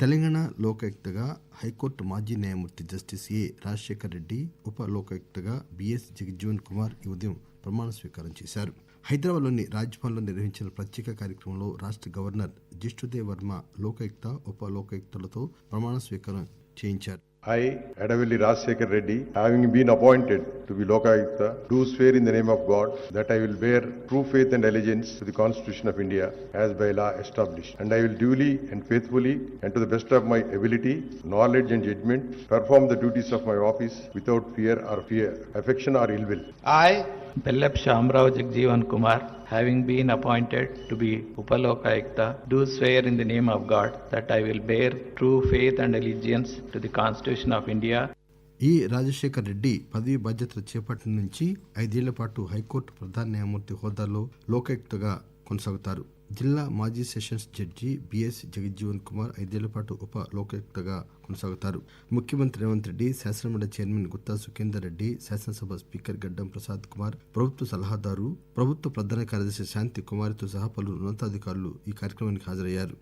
Telangana లోకాయుక్తగా high court మాజీ న్యాయమూర్తి justice A Rajasekhar Reddy ఉప లోకాయుక్తగా బిఎస్ జగజ్జీవన్ కుమార్ ఈ ఉదయం ప్రమాణ స్వీకారం చేశారు. హైదరాబాద్లోని రాజ్భవన్లో నిర్వహించిన ప్రత్యేక కార్యక్రమంలో రాష్ట గవర్నర్ జిష్ణుదేవ్ వర్మ లోకాయుక్త ఉప లోకాయుక్తలతో ప్రమాణ స్వీకారం చేయించారు. I, Adavilli Rajsekhar Reddy, having been appointed to be Lokayukta, do swear in the name of God that I will bear true faith and allegiance to the Constitution of India as by law established, and I will duly and faithfully and to the best of my ability, knowledge and judgment perform the duties of my office without fear or fear, affection or ill will. I, Bellap Shamrao Jagjeevan Kumar, having been appointed to be Upalokayukta, do swear in the name of God that I will bear true faith and allegiance to the Constitution of India ఈ రాజశేఖర్ రెడ్డి పదవి బాధ్యతలు చేపట్టిన నుంచి ఐదేళ్ళ పాటు high court ప్రధాన న్యాయమూర్తి హోదాలో లోకాయుక్తగా కొనసాగుతారు జిల్లా మాజీ sessions judge B S Jagjivan Kumar ఐదేళ్ళ పాటు ఉప లోకాయుక్తగా కొనసాగుతారు. ముఖ్యమంత్రి రేవంత్ రెడ్డి శాసనమండలి చైర్మన్ గుత్తా సుఖేందర్ రెడ్డి శాసనసభ స్పీకర్ గడ్డం ప్రసాద్ కుమార్ ప్రభుత్వ సలహాదారు ప్రభుత్వ ప్రధాన కార్యదర్శి శాంతి కుమారితో సహా పలువురు ఉన్నతాధికారులు ఈ కార్యక్రమానికి హాజరయ్యారు.